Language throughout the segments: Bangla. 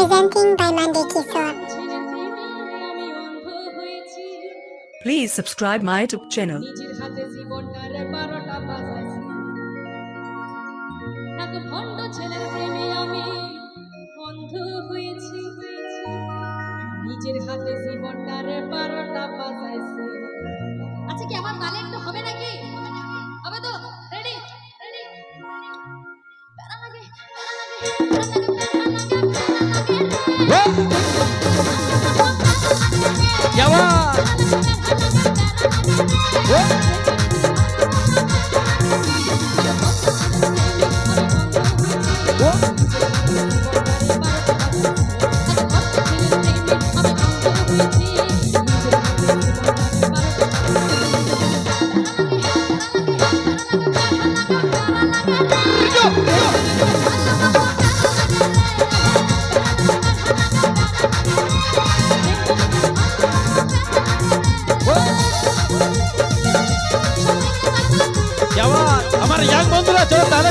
Presenting by Monday Kishore. Please subscribe my YouTube channel. নিজের হাতে জীবনটার বারোটা বাজাইছি চলো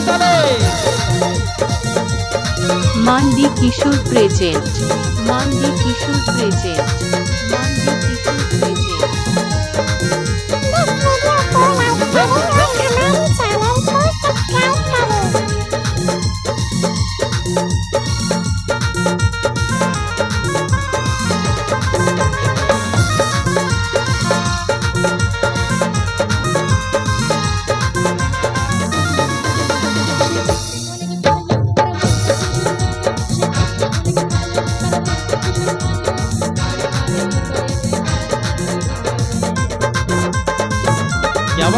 Mandi Kishore present. Mandi Kishore present. Mandi Kishore present. আচ্ছা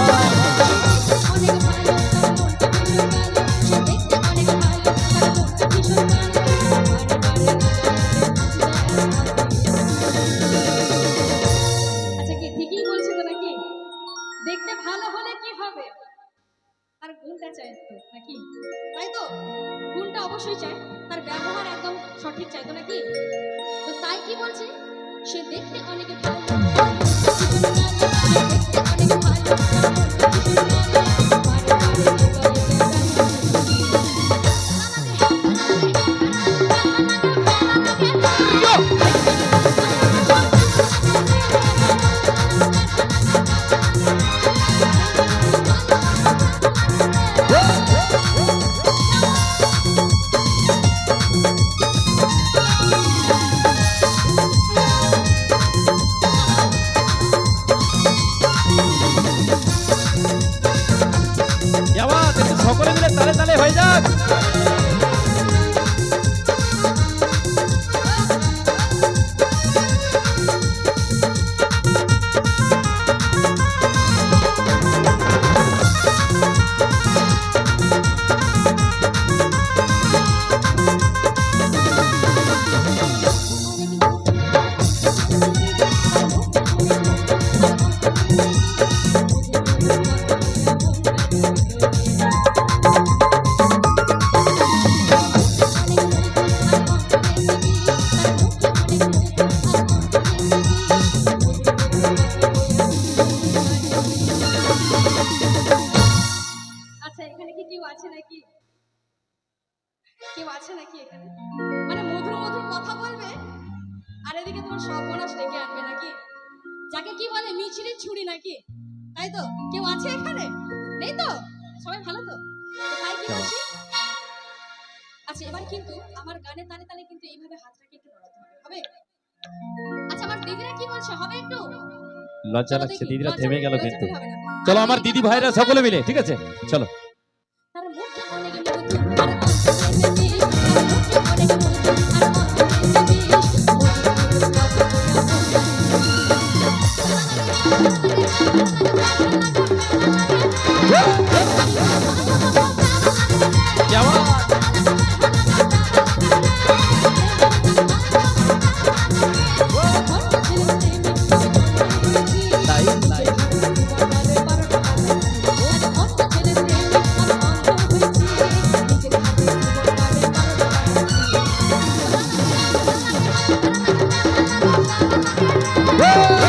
বলছি তো নাকি? দেখতে ভালো হলে কি হবে? আর গুণটা চাই তো, নাকি? তাই তো? গুণটা অবশ্যই চাই। তার ব্যবহার একদম সঠিক চাই তো নাকি? তো তাই কি বলছে? সে দেখতে অনেকে ভালো। দেখতে তালে কেউ আছে নাকি এখানে? মানে মধুর মধুর কথা বলবে? আর এদিকে তোমার সর্বনাশ ডেকে আনবে নাকি? যাকে কি বলে মিছিলি ছুরি নাকি? তাই তো? কেউ আছে এখানে? নেই তো? সবাই ভালো তো? তাই কি বলছি? আচ্ছা এবার কিন্তু আমার গানে তালে তালে কিন্তু এইভাবে হাতটাকে একটু নড়াতে হবে হবে? আচ্ছা আমার দিদিরা কি বলছে? হবে একটু? লজ্জা লাগছে দিদিরা থেমে গেল কিন্তু। চলো আমার দিদি ভাইরা সকলে মিলে ঠিক আছে? চলো। Woo!